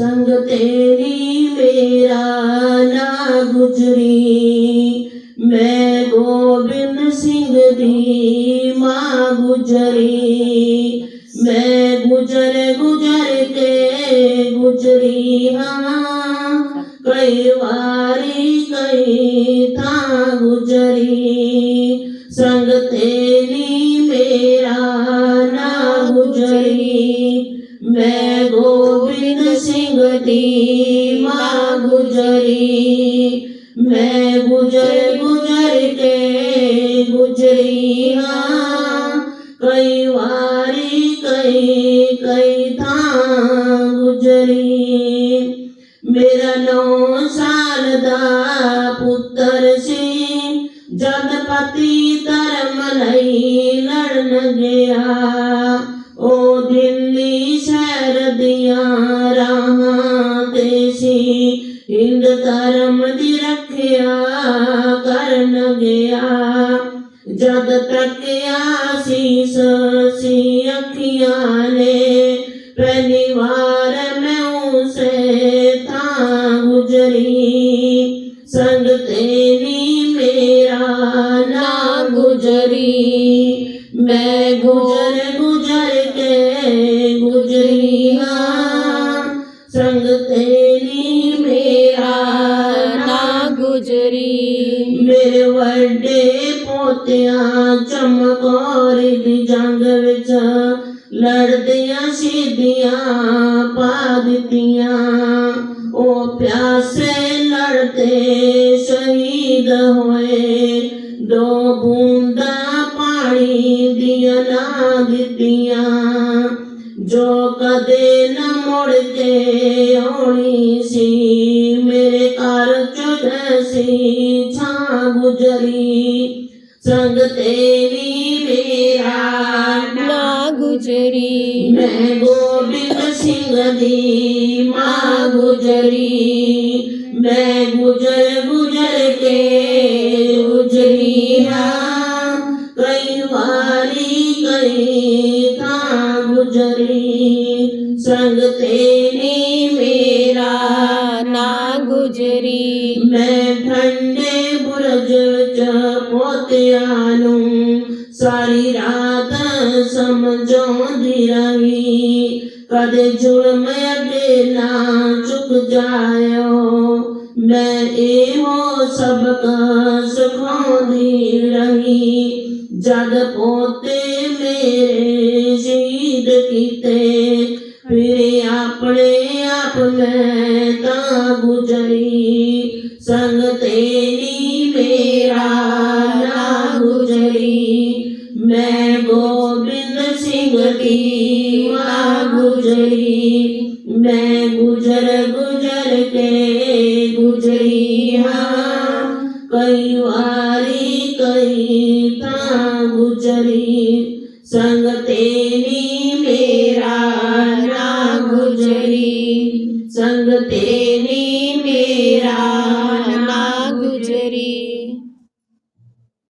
संग तेरी मेरा ना गुजरी। मैं गोविंद सिंह दी माँ गुजरी। मैं गुजर गुजर के गुजरी हाँ। कई बारी कई था गुजरी। संग तेरी मेरा ना गुजरी। मैं गो सिंगदी माँ गुजरी, मैं गुजर गुजर के गुजरी हाँ। कई वारी, कई कई था गुजरी। मेरा नौ साल दा पुत्र सी जनपति धर्म नहीं लड़न गया। ओ दिल्ली शहर दिया ਸੀ ਹਿੰਦ ਧਰਮ ਦੀ ਰੱਖਿਆ ਕਰਨ ਗਿਆ ਜਦ ਤੱਕ ਆਸੀਸ ਸੀ ਅੱਖੀਆਂ ਨੇ ਪਹਿਲੀ ਵਾਰ ਮੈਂ ਉਸੇ ਥਾਂ ਗੁਜਰੀ ਸੰਗ ਤੇਰੀ ਮੇਰਾ ਨਾ ਗੁਜਰੀ ਮੈਂ ਗੁਜਰ ਗੁਜਰ ਕੇ ਗੁਜਰੀ ਹਾਂ तेरी मेरा ना गुजरी। मेरे वे पोतिया चमकौर दी जंग बिच लड़दिया शहीदिया पा दिया ओ प्यासे लड़ते शहीद होए, दो बूंदा पानी दिया ना दितियाँ। जो कदे न मुड़ते होनी सी मेरे घर चुनसी छा गुजरी। संग तेरी मेरा ना गुजरी। मैं गोबिंद सिंह दी माँ गुजरी। मैं गुजर गुजर के गुजरी हाँ कई बारी कई था गुजरे संग तेरे मेरा ना गुजरी। मैं ठंडे बुरज पोत्यालू सारी रात समझो दिरवी कदे जुर्म अकेला चुक जायो, मैं एवो सबक सिखोंदी रही। जद पोते मेरे जी नींद फिर अपने आप लैता गुजरी संग तेरी मेरा ना गुजरी मैं गोबिंद सिंह की माँ गुजरी मैं गुजर गुजर के गुजरी हाँ। कई वारी कई था गुजरी સંગ તેની મેરા ના ગુજરી. સંગ તેની મેરા ના ગુજરી.